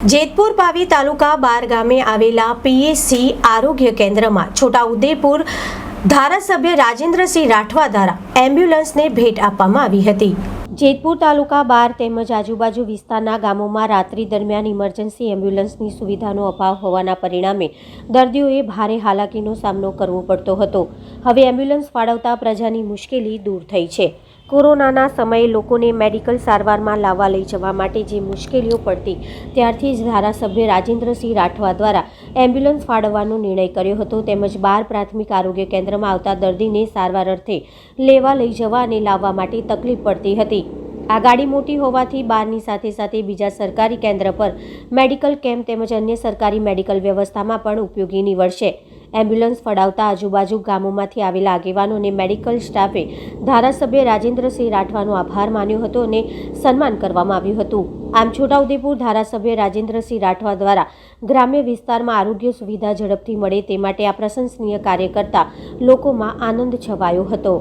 જેતપુર પાવી તાલુકા બાર ગામે આવેલા પીએસસી આરોગ્ય કેન્દ્રમાં છોટાઉદેપુર ધારાસભ્ય રાજેન્દ્રસિંહ રાઠવા દ્વારા એમ્બ્યુલન્સને ભેટ આપવામાં આવી હતી. જેતપુર તાલુકા બાર તેમજ આજુબાજુ વિસ્તારના ગામોમાં રાત્રિ દરમિયાન ઇમરજન્સી એમ્બ્યુલન્સની સુવિધાનો અભાવ હોવાના પરિણામે દર્દીઓએ ભારે હાલાકીનો સામનો કરવો પડતો હતો. હવે એમ્બ્યુલન્સ ફાળવતા પ્રજાની મુશ્કેલી દૂર થઈ છે. કોરોનાના સમયે લોકોને મેડિકલ સારવારમાં લાવવા લઈ જવા માટે જે મુશ્કેલીઓ પડતી, ત્યારથી જ ધારાસભ્ય રાજેન્દ્રસિંહ રાઠવા દ્વારા એમ્બ્યુલન્સ ફાળવવાનો નિર્ણય કર્યો હતો. તેમજ બાર પ્રાથમિક આરોગ્ય કેન્દ્રમાં આવતા દર્દીને સારવાર અર્થે લેવા લઈ જવા અને લાવવા માટે તકલીફ પડતી હતી. આ ગાડી મોટી હોવાથી બારની સાથે સાથે બીજા સરકારી કેન્દ્ર પર મેડિકલ કેમ્પ તેમજ અન્ય સરકારી મેડિકલ વ્યવસ્થામાં પણ ઉપયોગી નીવડશે. એમ્બ્યુલન્સ ફડાવતા આજુબાજુ ગામોમાંથી આવેલા આગેવાનો અને મેડિકલ સ્ટાફે ધારાસભ્ય રાજેન્દ્રસિંહ રાઠવાનો આભાર માન્યો હતો અને સન્માન કરવામાં આવ્યું હતું. આમ છોટાઉદેપુર ધારાસભ્ય રાજેન્દ્રસિંહ રાઠવા દ્વારા ગ્રામ્ય વિસ્તારમાં આરોગ્ય સુવિધા ઝડપથી મળે તે માટે આ પ્રશંસનીય કાર્ય કરતા લોકોમાં આનંદ છવાયો હતો.